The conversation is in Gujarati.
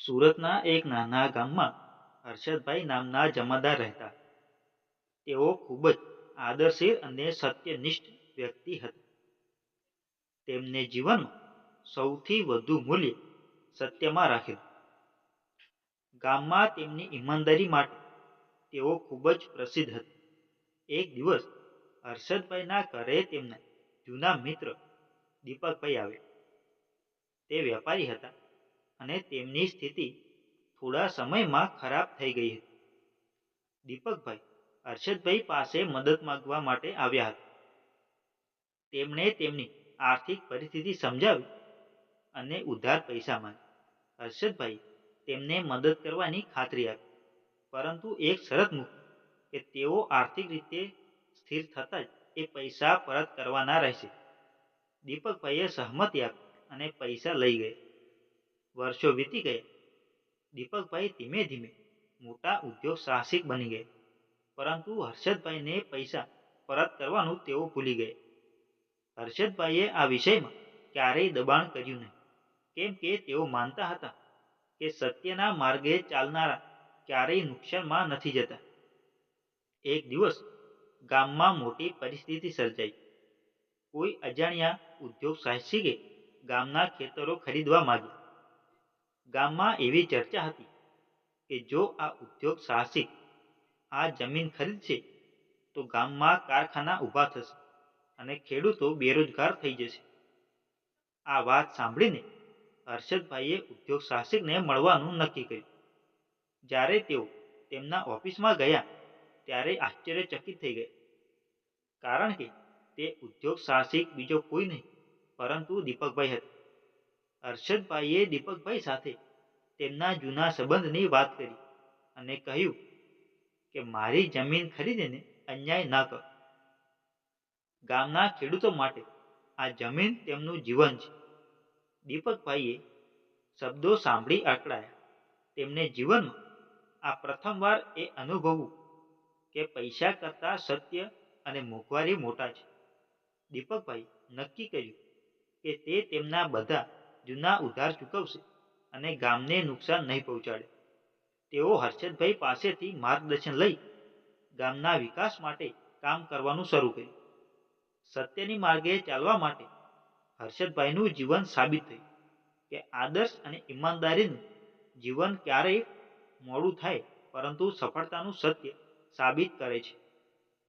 સુરતના એક નાના ગામમાં હર્ષદભાઈ નામના જમાદાર રહેતા. તેઓ ખૂબ જ આદર્શીલ અને સત્યનિષ્ઠ વ્યક્તિ હતા. તેમને જીવનમાં સૌથી વધુ મૂલ્ય સત્યમાં રાખેલું ગામમાં તેમની ઈમાનદારી માટે તેઓ ખૂબ જ પ્રસિદ્ધ હતા. એક દિવસ હર્ષદભાઈના ઘરે તેમના જૂના મિત્ર દીપકભાઈ આવ્યા. તે વેપારી હતા. અને તેમની સ્થિતિ થોડા સમયમાં ખરાબ થઈ ગઈ હતી. દીપકભાઈ હર્ષદભાઈ પાસે મદદ માંગવા માટે આવ્યા હતા. તેમણે તેમની આર્થિક પરિસ્થિતિ સમજાવી અને ઉધાર પૈસા માંગ્યા. હર્ષદભાઈ તેમને મદદ કરવાની ખાતરી આપી, પરંતુ એક શરત મૂકી કે તેઓ આર્થિક રીતે સ્થિર થતાં જ એ પૈસા પરત કરવાના રહેશે. દીપકભાઈએ સહમતી આપી અને પૈસા લઈ ગયા. વર્ષો વીતી ગયા દીપકભાઈ ધીમે ધીમે મોટા ઉદ્યોગ સાહસિક બની ગયા. પરંતુ હર્ષદભાઈને પૈસા પરત કરવાનું તેઓ ભૂલી ગયા. હર્ષદભાઈએ આ વિષયમાં ક્યારેય દબાણ કર્યું નહીં. કેમ કે તેઓ માનતા હતા કે સત્યના માર્ગે ચાલનારા ક્યારેય નુકસાનમાં નથી જતા. એક દિવસ ગામમાં મોટી પરિસ્થિતિ સર્જાઈ. કોઈ અજાણ્યા ઉદ્યોગ સાહસિકે ગામના ખેતરો ખરીદવા માંગ્યા. ગામમાં એવી ચર્ચા હતી કે જો આ ઉદ્યોગ સાહસિક આ જમીન ખરીદશે, તો ગામમાં કારખાના ઊભા થશે અને ખેડૂતો બેરોજગાર થઈ જશે. આ વાત સાંભળીને હર્ષદભાઈએ ઉદ્યોગ સાહસિકને મળવાનું નક્કી કર્યું. જ્યારે તેઓ તેમના ઓફિસમાં ગયા, ત્યારે આશ્ચર્યચકિત થઈ ગયા કારણ કે તે ઉદ્યોગ સાહસિક બીજો કોઈ નહીં, પરંતુ દીપકભાઈ હતા. હર્ષદભાઈએ દીપકભાઈ સાથે તેમના જૂના સંબંધની વાત કરી અને કહ્યું કે મારી જમીન ખરીદીને અન્યાય ન કરો. ગામના ખેડૂતો માટે આ જમીન તેમનું જીવન છે. દીપકભાઈએ શબ્દો સાંભળી અકળાયા. તેમને જીવનમાં આ પ્રથમવાર એ અનુભવવું કે પૈસા કરતાં સત્ય અને મોંઘવારી મોટા છે. દીપકભાઈ નક્કી કર્યું કે તે તેમના બધા જૂના ઉધાર ચૂકવશે અને ગામને નુકસાન નહીં પહોંચાડે. તેઓ હર્ષદભાઈ પાસેથી માર્ગદર્શન લઈ ગામના વિકાસ માટે કામ કરવાનું શરૂ કર્યું. સત્યની માર્ગે ચાલવા માટે હર્ષદભાઈનું જીવન સાબિત થયું કે આદર્શ અને ઈમાનદારીનું જીવન ક્યારેય મોડું થાય, પરંતુ સફળતાનું સત્ય સાબિત કરે છે.